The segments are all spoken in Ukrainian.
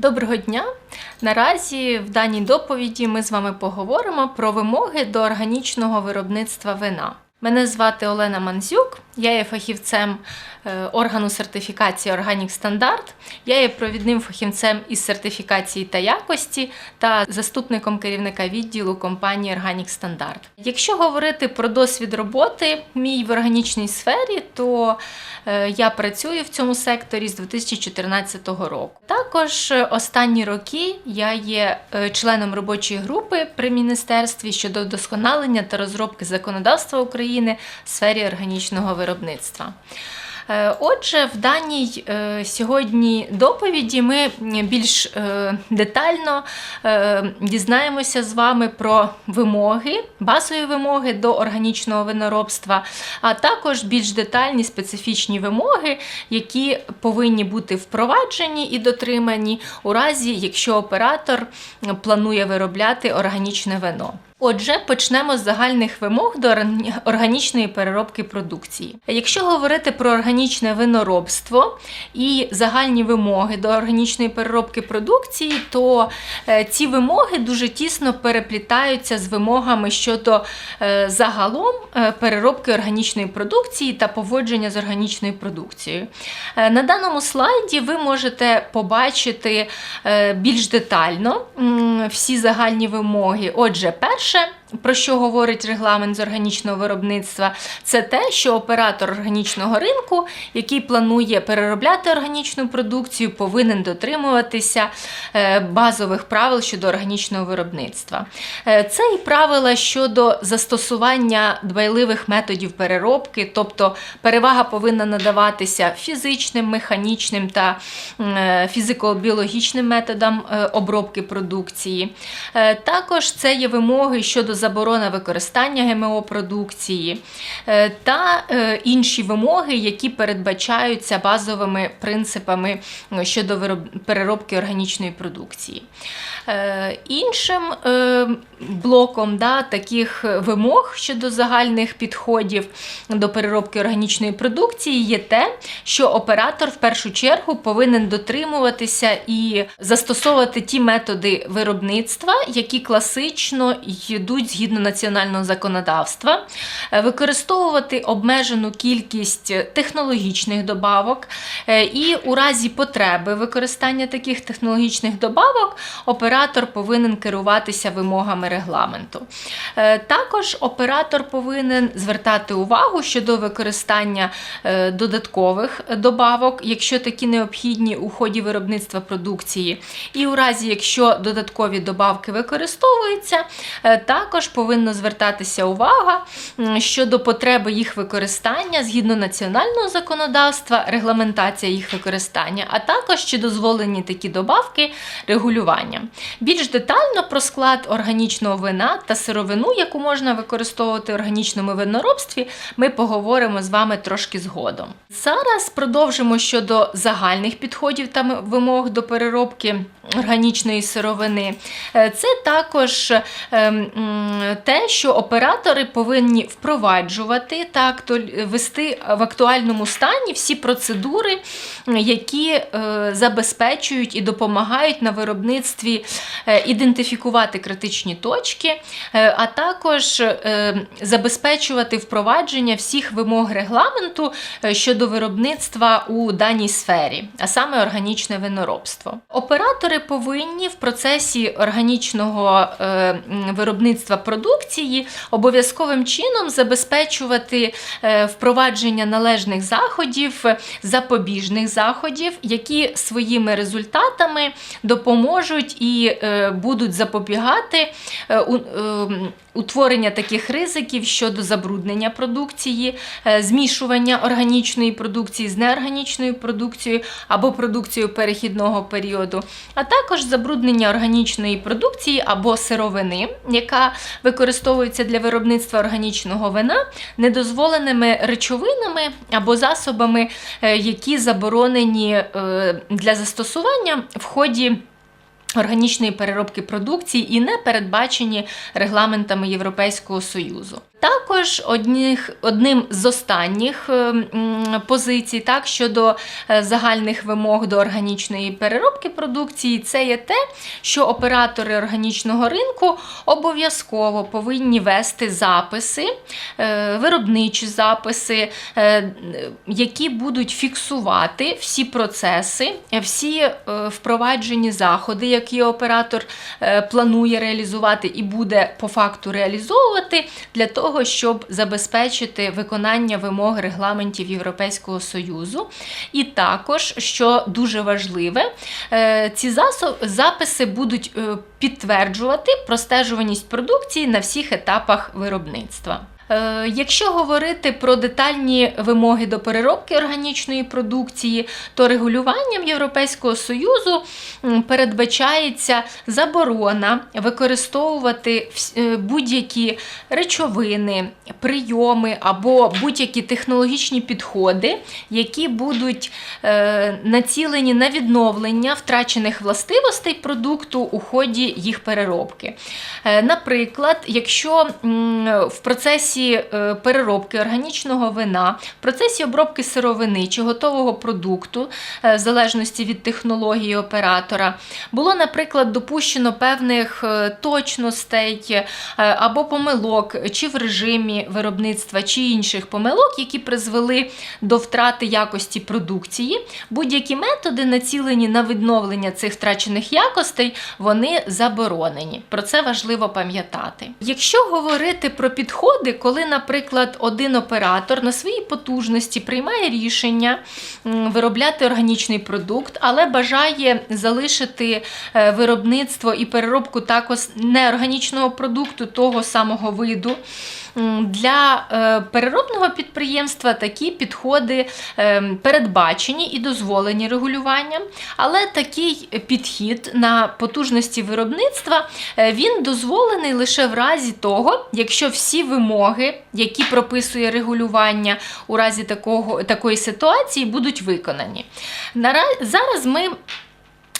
Доброго дня! Наразі в даній доповіді ми з вами поговоримо про вимоги до органічного виробництва вина. Мене звати Олена Манзюк, я є фахівцем е, органу сертифікації Органік Стандарт. Я є провідним фахівцем із сертифікації та якості та заступником керівника відділу компанії Органік Стандарт. Якщо говорити про досвід роботи мій в органічній сфері, то е, я працюю в цьому секторі з 2014 року. Також останні роки я є е, членом робочої групи при міністерстві щодо вдосконалення та розробки законодавства України в сфері органічного виробництва. Е, Отже, в даній е, сьогодні доповіді ми більш е, детально дізнаємося з вами про вимоги, базові вимоги до органічного виноробства, а також більш детальні специфічні вимоги, які повинні бути впроваджені і дотримані у разі, якщо оператор планує виробляти органічне вино. Отже, почнемо з загальних вимог до органічної переробки продукції. Якщо говорити про органічне виноробство і загальні вимоги до органічної переробки продукції, то е, ці вимоги дуже тісно переплітаються з вимогами щодо е, загалом е, переробки органічної продукції та поводження з органічною продукцією. На даному слайді ви можете побачити більш детально всі загальні вимоги. Отже, перше. owszem, Про що говорить регламент з органічного виробництва? Це те, що оператор органічного ринку, який планує переробляти органічну продукцію, повинен дотримуватися е, базових правил щодо органічного виробництва. Е, Це і правила щодо застосування дбайливих методів переробки, тобто перевага повинна надаватися фізичним, механічним та е, фізико-біологічним методам обробки продукції. Також це є вимоги щодо заборони використання ГМО продукції е, та е, інші вимоги, які передбачаються базовими принципами е, щодо переробки органічної продукції. Іншим блоком да, таких вимог щодо загальних підходів до переробки органічної продукції є те, що оператор в першу чергу повинен дотримуватися і застосовувати ті методи виробництва, які класично йдуть згідно національного законодавства, е, використовувати обмежену кількість технологічних добавок, е, і у разі потреби використання таких технологічних добавок оператор повинен керуватися вимогами регламенту. Е, Також оператор повинен звертати увагу щодо використання додаткових добавок, якщо такі необхідні у ході виробництва продукції. І у разі, якщо додаткові добавки використовуються, е, також повинна звертатися увага щодо потреби їх використання згідно національного законодавства, регламентація їх використання, а також чи дозволені такі добавки регулювання. Більш детально про склад органічного вина та сировину, яку можна використовувати в органічному виноробстві, ми поговоримо з вами трошки згодом. Зараз продовжимо щодо загальних підходів та вимог до переробки органічної сировини. Е, Це також ем, те, що оператори повинні впроваджувати та вести в актуальному стані всі процедури, які е, забезпечують і допомагають на виробництві е, ідентифікувати критичні точки, а також забезпечувати впровадження всіх вимог регламенту щодо виробництва у даній сфері, а саме органічне виноробство. Оператори повинні в процесі органічного е, виробництва продукції обов'язковим чином забезпечувати е, впровадження належних заходів, запобіжних заходів, які своїми результатами допоможуть і е, будуть запобігати утворення таких ризиків щодо забруднення продукції, е, змішування органічної продукції з неорганічною продукцією або продукцією перехідного періоду, а також забруднення органічної продукції або сировини, яка використовується для виробництва органічного вина, недозволеними речовинами або засобами, е, які заборонені е, для застосування в ході органічної переробки продукції і не передбачені регламентами Європейського Союзу. Також одних, одним з останніх е, позицій так, щодо е, загальних вимог до органічної переробки продукції, це є те, що оператори органічного ринку обов'язково повинні вести записи, е, виробничі записи, які будуть фіксувати всі процеси, всі впроваджені заходи, які оператор планує реалізувати і буде по факту реалізовувати для того, щоб забезпечити виконання вимог регламентів Європейського Союзу. І також, що дуже важливе, е, ці записи будуть е, підтверджувати простежуваність продукції на всіх етапах виробництва. Е, Якщо говорити про детальні вимоги до переробки органічної продукції, то регулюванням Європейського Союзу передбачається заборона використовувати е, будь-які речовини, прийоми або будь-які технологічні підходи, які будуть е, націлені на відновлення втрачених властивостей продукту у ході їх переробки. Наприклад, якщо в процесі е, переробки органічного вина, в процесі обробки сировини чи готового продукту, е, в залежності від технології оператора, було, наприклад, допущено певних е, точностей або помилок чи в режимі виробництва, чи інших помилок, які призвели до втрати якості продукції, будь-які методи, націлені на відновлення цих втрачених якостей, вони заборонені. Про це важливо пам'ятати. Якщо говорити про підходи, коли, наприклад, один оператор на своїй потужності приймає рішення виробляти органічний продукт, але бажає залишити е, виробництво і переробку також неорганічного продукту того самого виду. Для е, переробного підприємства такі підходи е, передбачені і дозволені регулюванням, але такий підхід на потужності виробництва е, він дозволений лише в разі того, якщо всі вимоги, які прописує регулювання у разі такого, такої ситуації, будуть виконані. Зараз ми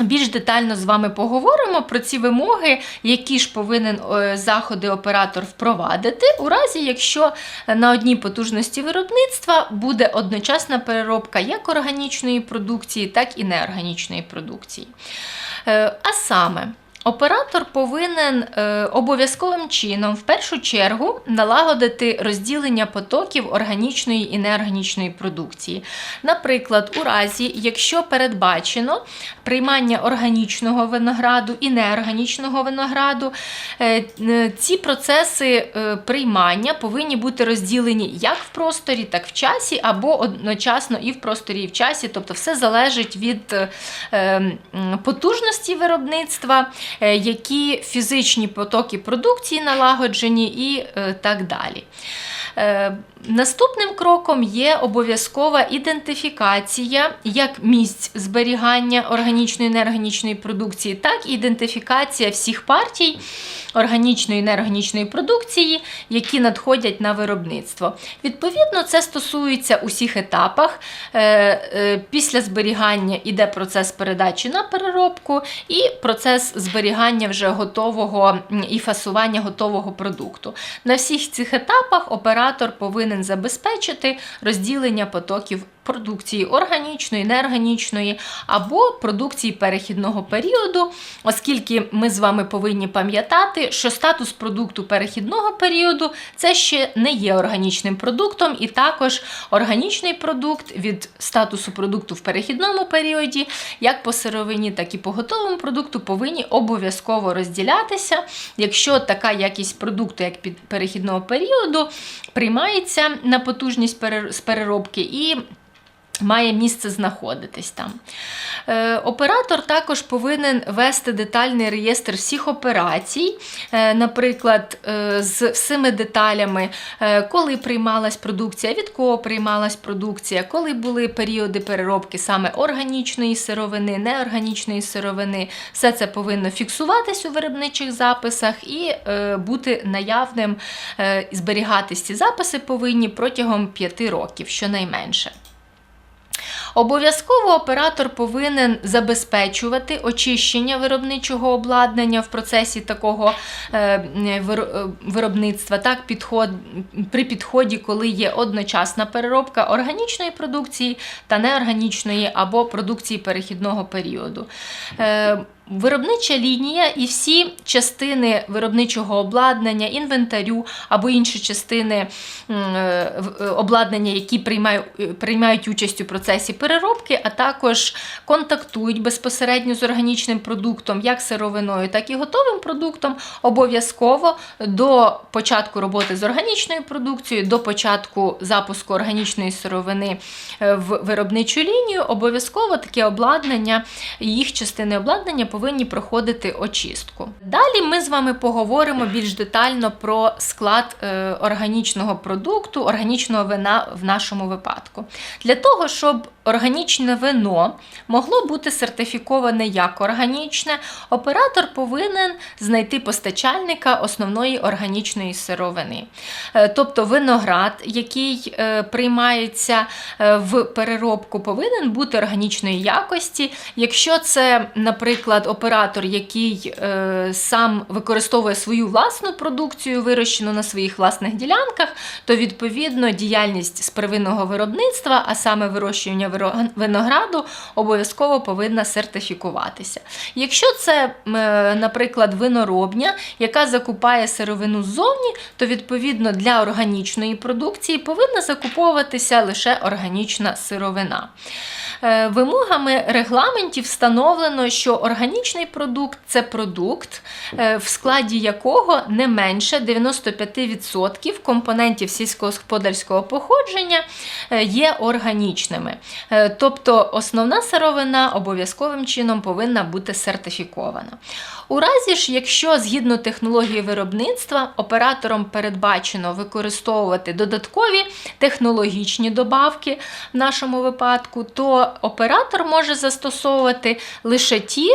більш детально з вами поговоримо про ці вимоги, які ж повинен е, заходи оператор впровадити, у разі, якщо на одній потужності виробництва буде одночасна переробка як органічної продукції, так і неорганічної продукції. Е, А саме, Оператор повинен е, обов'язковим чином в першу чергу налагодити розділення потоків органічної і неорганічної продукції. Наприклад, у разі, якщо передбачено приймання органічного винограду і неорганічного винограду, е, е, ці процеси е, приймання повинні бути розділені як в просторі, так в часі, або одночасно і в просторі, і в часі. Тобто все залежить від е, м, потужності виробництва, е, які фізичні потоки продукції налагоджені і е, так далі. Наступним кроком є обов'язкова ідентифікація як місць зберігання органічної і неорганічної продукції, так і ідентифікація всіх партій органічної і неорганічної продукції, які надходять на виробництво. Відповідно, це стосується усіх етапах. Е, е, Після зберігання йде процес передачі на переробку і процес зберігання вже готового і фасування готового продукту. На всіх цих етапах оператор повинен забезпечити розділення потоків продукції органічної, неорганічної або продукції перехідного періоду, оскільки ми з вами повинні пам'ятати, що статус продукту перехідного періоду це ще не є органічним продуктом, і також органічний продукт від статусу продукту в перехідному періоді, як по сировині, так і по готовому продукту, повинні обов'язково розділятися, якщо така якість продукту, як під перехідного періоду, приймається на потужність з переробки і має місце знаходитись там. Е, оператор також повинен вести детальний реєстр всіх операцій, е, наприклад, е, з всіми деталями, коли приймалась продукція, від кого приймалась продукція, коли були періоди переробки саме органічної сировини, неорганічної сировини. Все це повинно фіксуватись у виробничих записах і бути наявним, зберігатись ці записи повинні протягом 5 років, щонайменше. Обов'язково оператор повинен забезпечувати очищення виробничого обладнання в процесі такого е, е, виробництва, так, підход, при підході, коли є одночасна переробка органічної продукції та неорганічної або продукції перехідного періоду. Виробнича лінія і всі частини виробничого обладнання, інвентарю або інші частини е, е, обладнання, які приймають, е, участь у процесі переробки, а також контактують безпосередньо з органічним продуктом, як сировиною, так і готовим продуктом, обов'язково до початку роботи з органічною продукцією, до початку запуску органічної сировини в виробничу лінію, обов'язково таке обладнання їх частини обладнання повинні проходити очистку. Далі ми з вами поговоримо більш детально про склад е, органічного продукту, органічного вина в нашому випадку. Для того, щоб органічне вино могло бути сертифіковане як органічне, оператор повинен знайти постачальника основної органічної сировини. Е, Тобто виноград, який е, приймається в переробку, повинен бути органічної якості. Якщо це, наприклад, оператор, який е, сам використовує свою власну продукцію, вирощену на своїх власних ділянках, то відповідно діяльність з первинного виробництва, а саме вирощування винограду, обов'язково повинна сертифікуватися. Якщо це, е, наприклад, виноробня, яка закупає сировину ззовні, то відповідно для органічної продукції повинна закуповуватися лише органічна сировина. Е, Вимогами регламентів встановлено, що органічний продукт це продукт, е, в складі якого не менше 95% компонентів сільськогосподарського походження е, є органічними. Е, Тобто основна сировина обов'язковим чином повинна бути сертифікована. У разі ж, якщо згідно технології виробництва оператором передбачено використовувати додаткові технологічні добавки в нашому випадку, то оператор може застосовувати лише ті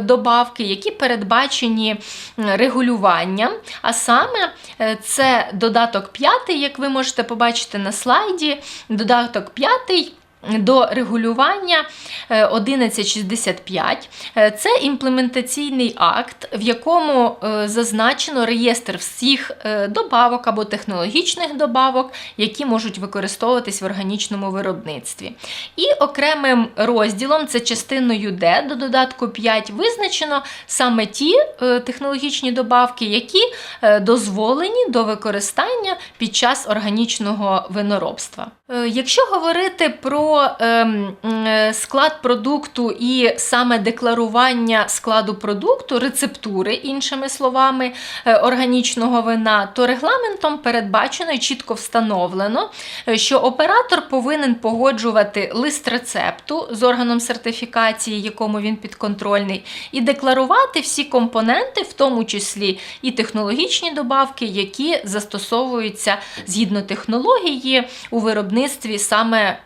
добавки, які передбачені регулюванням, а саме е, це додаток 5, як ви можете побачити на слайді, додаток 5 до регулювання е, 1165. Е, Це імплементаційний акт, в якому е, зазначено реєстр всіх е, добавок або технологічних добавок, які можуть використовуватись в органічному виробництві. І окремим розділом, це частиною Д до додатку 5, визначено саме ті е, технологічні добавки, які е, дозволені до використання під час органічного виноробства. Е, Якщо говорити про ем, е, склад продукту і саме декларування складу продукту, рецептури, іншими словами, е, органічного вина, то регламентом передбачено і чітко встановлено, е, що оператор повинен погоджувати лист рецепту з органом сертифікації, якому він підконтрольний, і декларувати всі компоненти, в тому числі і технологічні добавки, які застосовуються згідно технології у виробництві саме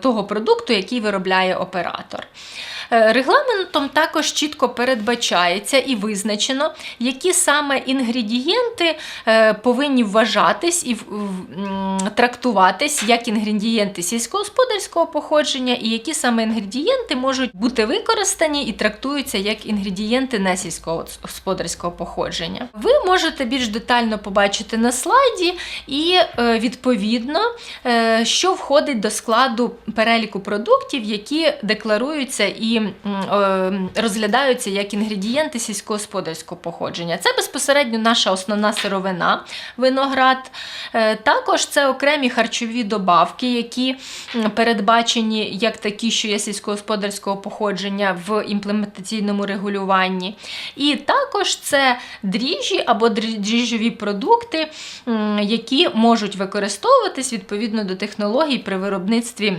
того продукту, який виробляє оператор. Е, Регламентом також чітко передбачається і визначено, які саме інгредієнти е, повинні вважатись і трактуватись як інгредієнти сільськогосподарського походження, і які саме інгредієнти можуть бути використані і трактуються як інгредієнти не сільськогосподарського походження. Ви можете більш детально побачити на слайді, і е, відповідно, що входить до складу переліку продуктів, які декларуються і е, розглядаються як інгредієнти сільськогосподарського походження. Це безпосередньо наша основна сировина виноград. Е, Також це окремі харчові добавки, які передбачені як такі, що є сільськогосподарського походження в імплементаційному регулюванні. І також це дріжджі або дрі- дріжджові продукти, які можуть використовуватись відповідно до технологій при виробництві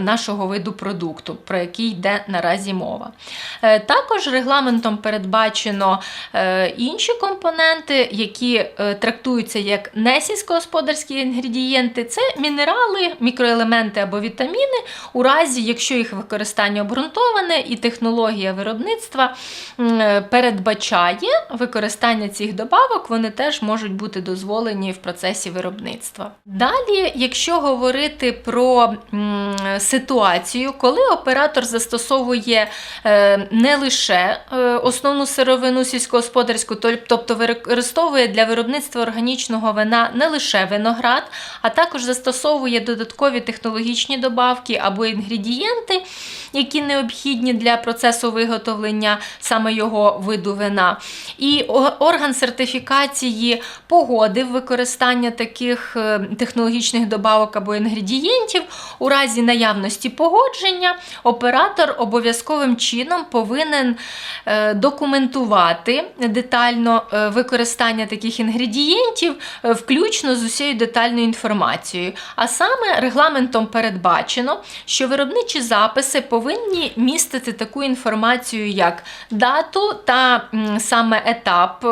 нашого виду продукту, про який йде наразі наразі. Е, Також регламентом передбачено е, інші компоненти, які е, трактуються як несільськогосподарські інгредієнти. Це мінерали, мікроелементи або вітаміни, у разі, якщо їх використання обґрунтоване і технологія виробництва передбачає використання цих добавок, вони теж можуть бути дозволені в процесі виробництва. Далі, якщо говорити про ситуацію, коли оператор застосовує е, не лише е, основну сировину сільськогосподарську, тобто використовує для виробництва органічного вина не лише виноград, а також застосовує додаткові технологічні добавки або інгредієнти, які необхідні для процесу виготовлення саме його виду вина. І орган сертифікації погодив використання таких е, технологічних добавок або інгредієнтів. У разі наявності погодження оператор обов'язковим чином повинен е, документувати детально е, використання таких інгредієнтів, е, включно з усією детальною інформацією. А саме регламентом передбачено, що виробничі записи повинні містити таку інформацію, як дату та саме етап,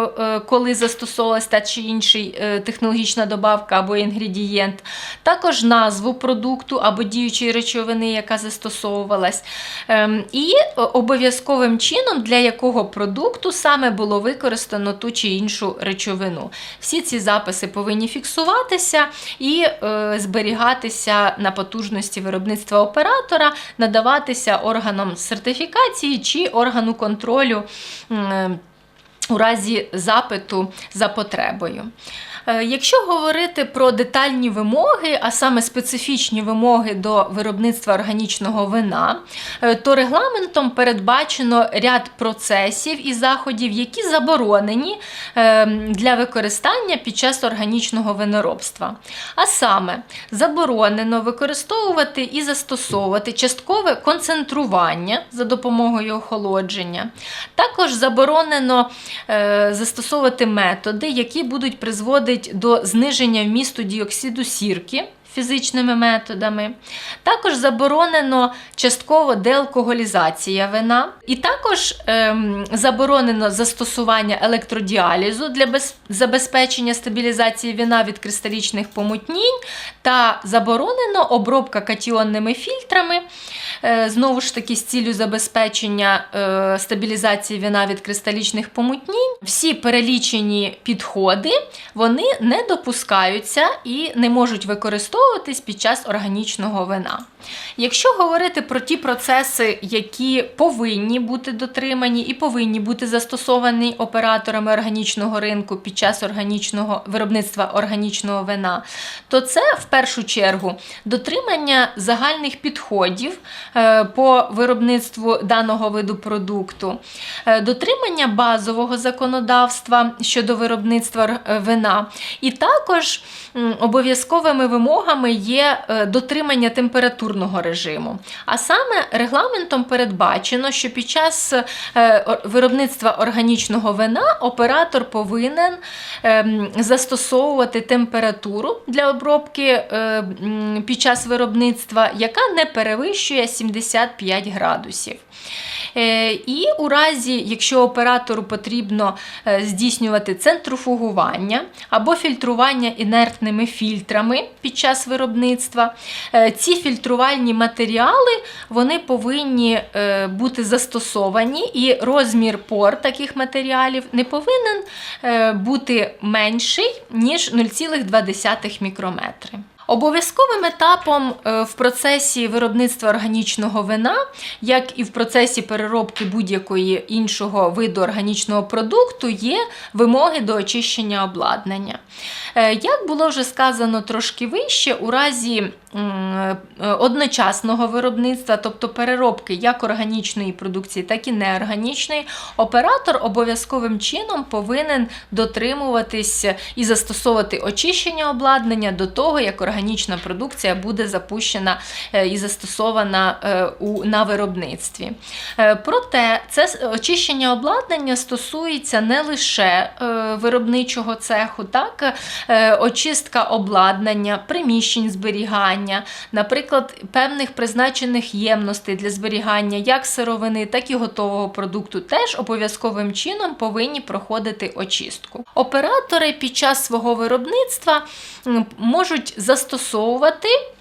коли застосовувалась та чи інший е, технологічна добавка або інгредієнт, також назву продукту або діючої речовини, яка застосовувалась, ем, і е, обов'язковим чином для якого продукту саме було використано ту чи іншу речовину. Всі ці записи повинні фіксуватися і е, зберігатися на потужності виробництва оператора, надаватися органам сертифікації чи органу контролю. м, у разі запиту за потребою. Е, Якщо говорити про детальні вимоги, а саме специфічні вимоги до виробництва органічного вина, е, то регламентом передбачено ряд процесів і заходів, які заборонені е, для використання під час органічного виноробства. А саме заборонено використовувати і застосовувати часткове концентрування за допомогою охолодження. Також заборонено застосовувати методи, які будуть призводити до зниження вмісту діоксиду сірки. Фізичними методами. Також заборонено частково деалкоголізація вина. І також ем, заборонено застосування електродіалізу для без- забезпечення стабілізації вина від кристалічних помутнінь, та заборонено обробка катіонними фільтрами, е, знову ж таки з ціллю забезпечення е, стабілізації вина від кристалічних помутнінь. Всі перелічені підходи вони не допускаються і не можуть використовуватись під час органічного вина. Якщо говорити про ті процеси, які повинні бути дотримані і повинні бути застосовані операторами органічного ринку під час органічного виробництва органічного вина, то це в першу чергу дотримання загальних підходів е, по виробництву даного виду продукту, е, дотримання базового законодавства щодо виробництва е, вина, і також обов'язковими вимогами є е, дотримання температурного режиму. А саме регламентом передбачено, що під час е, виробництва органічного вина оператор повинен ем, застосовувати температуру для обробки е, під час виробництва, яка не перевищує 75 градусів. І у разі, якщо оператору потрібно здійснювати центрофугування або фільтрування інертними фільтрами під час виробництва, е, ці фільтрувальні матеріали вони повинні е, бути застосовані, і розмір пор таких матеріалів не повинен е, бути менший, ніж 0,2 мікрометри. Обов'язковим етапом е, в процесі виробництва органічного вина, як і в процесі переробки будь-якої іншого виду органічного продукту, є вимоги до очищення обладнання. Е, Як було вже сказано трошки вище, у разі е, одночасного виробництва, тобто переробки як органічної продукції, так і неорганічної, оператор обов'язковим чином повинен дотримуватись і застосовувати очищення обладнання до того, як органічна органічна продукція буде запущена е, і застосована е, на виробництві. Е, Проте це очищення обладнання стосується не лише виробничого цеху, так очистка обладнання, приміщень зберігання, наприклад, певних призначених ємностей для зберігання як сировини, так і готового продукту, теж обов'язковим чином повинні проходити очистку. Оператори під час свого виробництва можуть застосовувати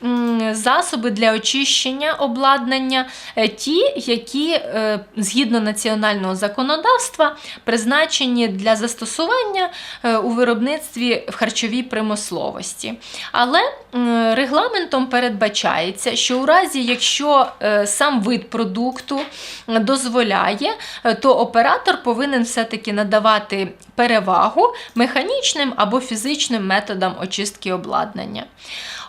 м, засоби для очищення обладнання, е, ті, які е, згідно національного законодавства призначені для застосування е, у виробництві в харчовій промисловості. Але регламентом передбачається, що у разі, якщо сам вид продукту дозволяє, то оператор повинен все-таки надавати перевагу механічним або фізичним методам очистки обладнання.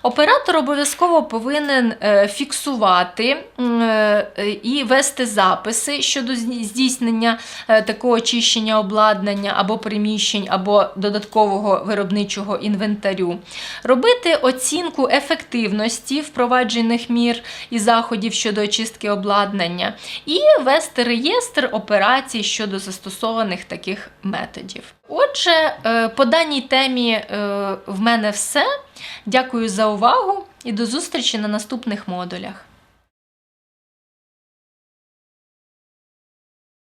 Оператор обов'язково повинен е, фіксувати е, і вести записи щодо здійснення е, такого очищення обладнання або приміщень, або додаткового виробничого інвентарю, робити оцінку ефективності впроваджених мір і заходів щодо очистки обладнання, і вести реєстр операцій щодо застосованих таких методів. Отже, е, по даній темі е, в мене все. Дякую за увагу і до зустрічі на наступних модулях.